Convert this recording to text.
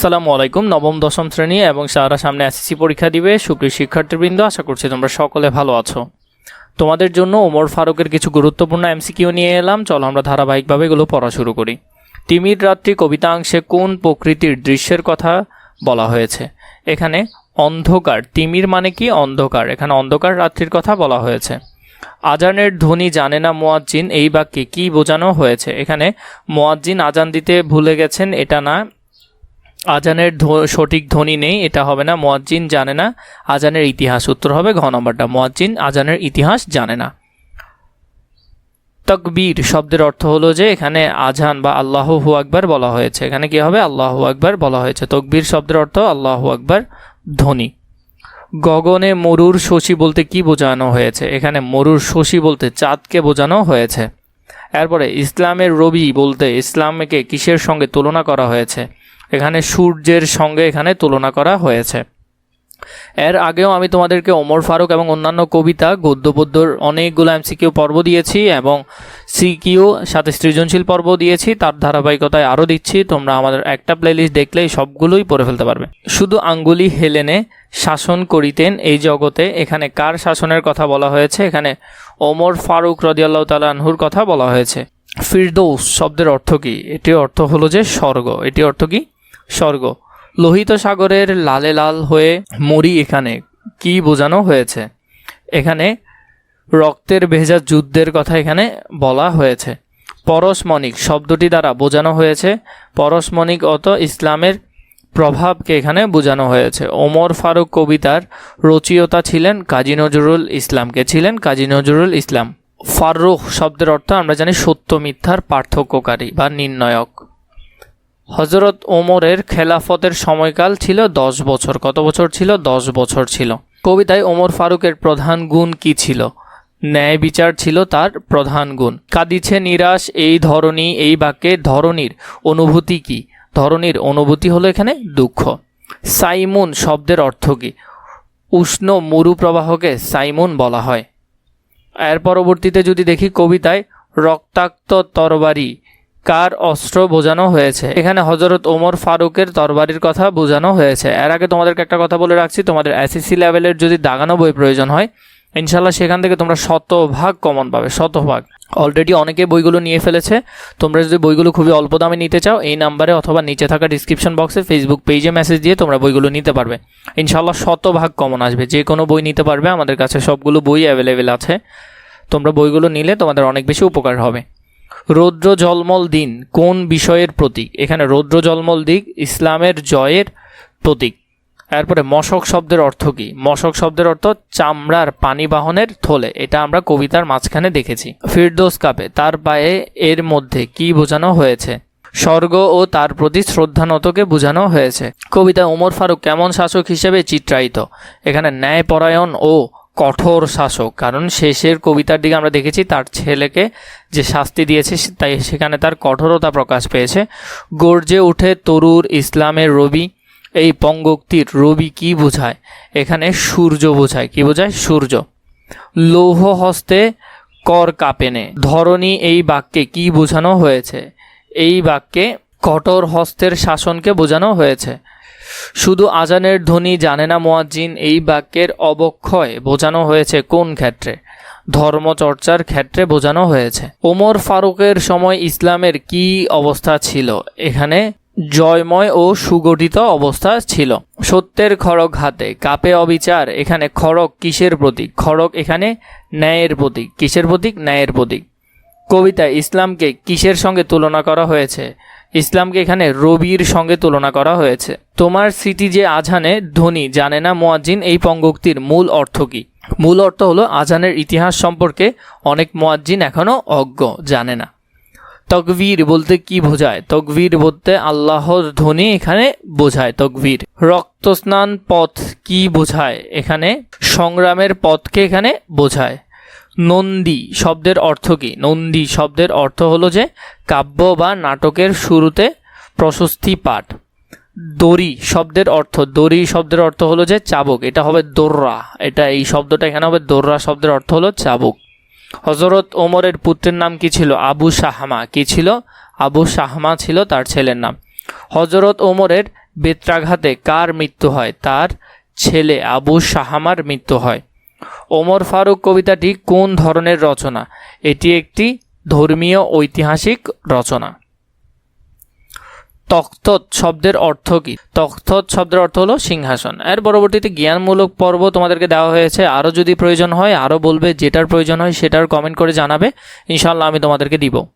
আসসালামু আলাইকুম, নবম, দশম শ্রেণি এবং সারা সামনে এসএসসি পরীক্ষা দিবে, সুপ্রিয় শিক্ষার্থীবৃন্দ, আশা করছি তোমরা সকলে ভালো আছো। তোমাদের জন্য ওমর ফারুকের কিছু গুরুত্বপূর্ণ এমসিকিউ নিয়ে এলাম। চলো আমরা ধারাবাহিকভাবে এগুলো পড়া শুরু করি। তিমির রাত্রি কবিতাংশে কোন প্রকৃতির দৃশ্যের কথা বলা হয়েছে? এখানে অন্ধকার, তিমির মানে কি? অন্ধকার। এখানে অন্ধকার রাত্রির কথা বলা হয়েছে। আজানের ধ্বনি জানে না মোয়াজ্জিন, এই বাক্যে কি বোঝানো হয়েছে? এখানে মোয়াজ্জিন আজান দিতে ভুলে গেছেন, এটা না আজানের সঠিক ধ্বনি নেই, এটা হবে না, মোয়াজ্জিন জানে না, আজানের ইতিহাস উত্তর হবে ঘ নম্বরটা, মোয়াজ্জিন আজানের ইতিহাস জানে না। তকবীর শব্দের অর্থ হলো যে এখানে আজান বা আল্লাহ আকবার বলা হয়েছে। এখানে কি হবে? আল্লাহ আকবার বলা হয়েছে। তকবীর শব্দের অর্থ আল্লাহ আকবার ধ্বনি। গগনে মরুর শশী বলতে কি বোঝানো হয়েছে? এখানে মরুর শশী বলতে চাঁদকে বোঝানো হয়েছে। এরপরে, ইসলামের রবি বলতে ইসলামকে কিসের সঙ্গে তুলনা করা হয়েছে? এখানে সূর্যের সঙ্গে এখানে তুলনা করা হয়েছে। এর আগেও আমি তোমাদেরকে ওমর ফারুক এবং অন্যান্য কবিতা গদ্য পদ্যর অনেকগুলো এমসিকিউ পর্ব দিয়েছি এবং সিকিউ সাথে সৃজনশীল পর্ব দিয়েছি। তার ধারাবাহিকতায় আরও দিচ্ছি। তোমরা আমাদের একটা প্লেলিস্ট দেখলেই সবগুলোই পড়ে ফেলতে পারবে। শুধু আঙ্গুলি হেলেনে শাসন করিতেন এই জগতে, এখানে কার শাসনের কথা বলা হয়েছে? এখানে ওমর ফারুক রদিয়াল্লাহ তালাহুর কথা বলা হয়েছে। ফিরদৌস শব্দের অর্থ কী? এটির অর্থ হলো যে স্বর্গ। এটি অর্থ কি? স্বর্গ। লোহিত সাগরের লালে লাল হয়ে মরি এখানে। কি বোঝানো হয়েছে? এখানে রক্তের ভেজা যুদ্ধের কথা এখানে বলা হয়েছে। পরশমণিক শব্দটি দ্বারা বোঝানো হয়েছে। পরশমণিক অত ইসলামের প্রভাবকে এখানে বোঝানো হয়েছে। ওমর ফারুক কবিতার রচয়িতা ছিলেন কাজী নজরুল ইসলামকে ছিলেন? কাজী নজরুল ইসলাম। ফারুক শব্দের অর্থ আমরা জানি সত্য মিথ্যার পার্থক্যকারী বা নির্ণয়ক। হজরত ওমরের খেলাফতের সময়কাল ছিল দশ বছর। কত বছর ছিল? দশ বছর ছিল। কবিতায় ওমর ফারুকের প্রধান গুণ কি ছিল? ন্যায় বিচার ছিল তার প্রধান গুণ। কাঁদিছে নিরাশ এই ধরনী এই বাক্যে ধরনীর অনুভূতি কি? ধরনীর অনুভূতি হলো এখানে দুঃখ। সাইমুন শব্দের অর্থ কি? উষ্ণ মরু প্রবাহকে সাইমুন বলা হয়। এর পরবর্তীতে যদি দেখি কবিতায়, রক্তাক্ত তরবারি কার অস্ত্র বোঝানো হয়েছে? এখানে হজরত ওমর ফারুকের তরবারির কথা বোঝানো হয়েছে। এর আগে তোমাদেরকে একটা কথা বলে রাখছি, তোমাদের এসএসসি লেভেলের যদি দাগানো বই প্রয়োজন হয় ইনশাল্লাহ সেখান থেকে তোমরা শতভাগ কমন পাবে, শতভাগ। অলরেডি অনেকে বইগুলো নিয়ে ফেলেছে। তোমরা যদি বইগুলো খুবই অল্প দামে নিতে চাও, এই নাম্বারে অথবা নিচে থাকা ডিসক্রিপশন বক্সে ফেসবুক পেজে মেসেজ দিয়ে তোমরা বইগুলো নিতে পারবে। ইনশাল্লাহ শতভাগ কমন আসবে। যে কোনো বই নিতে পারবে, আমাদের কাছে সবগুলো বই অ্যাভেলেবেল আছে। তোমরা বইগুলো নিলে তোমাদের অনেক বেশি উপকার হবে। রৌদ্র জলমল দিন কোন বিষয়ের প্রতীক? এখানে রৌদ্র জলমল দিক, ইসলামের জয়ের প্রতীক। এরপরে মশক শব্দের অর্থ কি? মশক শব্দের অর্থ চামড়ার পানি বাহনের থলে। এটা আমরা কবিতার মাঝখানে দেখেছি। ফিরদোস কাপে, তার পায়ে এর মধ্যে কি বোঝানো হয়েছে? স্বর্গ ও তার প্রতি শ্রদ্ধানতকে বোঝানো হয়েছে। কবিতা ওমর ফারুক কেমন শাসক হিসেবে চিত্রায়িত? এখানে ন্যায়পরায়ণ ও কঠোর শাসক। কারণ শেষের কবিতার দিকে আমরা দেখেছি, তার ছেলেকে যে শাস্তি দিয়েছে তাই সেখানে তার কঠোরতা প্রকাশ পেয়েছে। গর্জে উঠে তরুর ইসলামের রবি, এই পঙ্গক্তির রবি কি বোঝায়? এখানে সূর্য বোঝায়। কি বোঝায়? সূর্য। লৌহ হস্তে কর কাঁপেনে। ধরনী এই বাক্যে কি বোঝানো হয়েছে? এই বাক্যে কঠোর হস্তের শাসনকে বোঝানো হয়েছে। শুধু আজানের ধ্বনি জানে না মোয়াজ্জিন, এই বাক্যের অবক্ষয় বোঝানো হয়েছে কোন ক্ষেত্রে? ধর্মচর্চার ক্ষেত্রে বোঝানো হয়েছে। ওমর ফারুকের সময় ইসলামের কি অবস্থা ছিল? এখানে জয়ময় ও সুগঠিত অবস্থা ছিল। সত্যের খড়গ হাতে, কাপে অবিচার, এখানে খড়গ কিসের প্রতীক? খড়গ এখানে ন্যায়ের প্রতীক। কিসের প্রতীক? ন্যায়ের প্রতীক। কবিতায় ইসলামকে কিসের সঙ্গে তুলনা করা হয়েছে? ইসলামকে এখানে রবির সঙ্গে তুলনা করা হয়েছে। তোমার স্মৃতি যে আজানে ধ্বনি জানে না মোয়াজ্জিন, এই পঙ্গক্তির মূল অর্থ কি? মূল অর্থ হলো আজানের ইতিহাস সম্পর্কে অনেক মোয়াজ্জিন এখনও অজ্ঞ, জানে না। তকবীর বলতে কি বোঝায়? তকবীর বলতে আল্লাহর ধ্বনি এখানে বোঝায় তকবীর। রক্তস্নান পথ কি বোঝায়? এখানে সংগ্রামের পথকে এখানে বোঝায়। নন্দী শব্দের অর্থ কি? নন্দী শব্দের অর্থ হলো যে কাব্য বা নাটকের শুরুতে প্রশস্তি পাঠ। দড়ি শব্দের অর্থ, দড়ি শব্দের অর্থ হলো যে চাবুক, এটা হবে দোররা। এটা এই শব্দটা এখানে হবে, দোররা শব্দের অর্থ হলো চাবুক। হজরত ওমরের পুত্রের নাম কি ছিল? আবু শাহমা। কি ছিল? আবু শাহমা ছিল তার ছেলের নাম। হজরত ওমরের বেত্রাঘাতে কার মৃত্যু হয়? তার ছেলে আবু শাহামার মৃত্যু হয়। ওমর ফারুক কবিতাটি কোন ধরনের রচনা? এটি একটি ধর্মীয় ঐতিহাসিক রচনা। তখ্তত শব্দের অর্থ কি? তখ্তত শব্দের অর্থ হলো সিংহাসন। এর পরবর্তীতে জ্ঞানমূলক পর্ব তোমাদেরকে দেওয়া হয়েছে। আরও যদি প্রয়োজন হয় আরও বলবে, যেটার প্রয়োজন হয় সেটার কমেন্ট করে জানাবে। ইনশাল্লাহ আমি তোমাদেরকে দিব।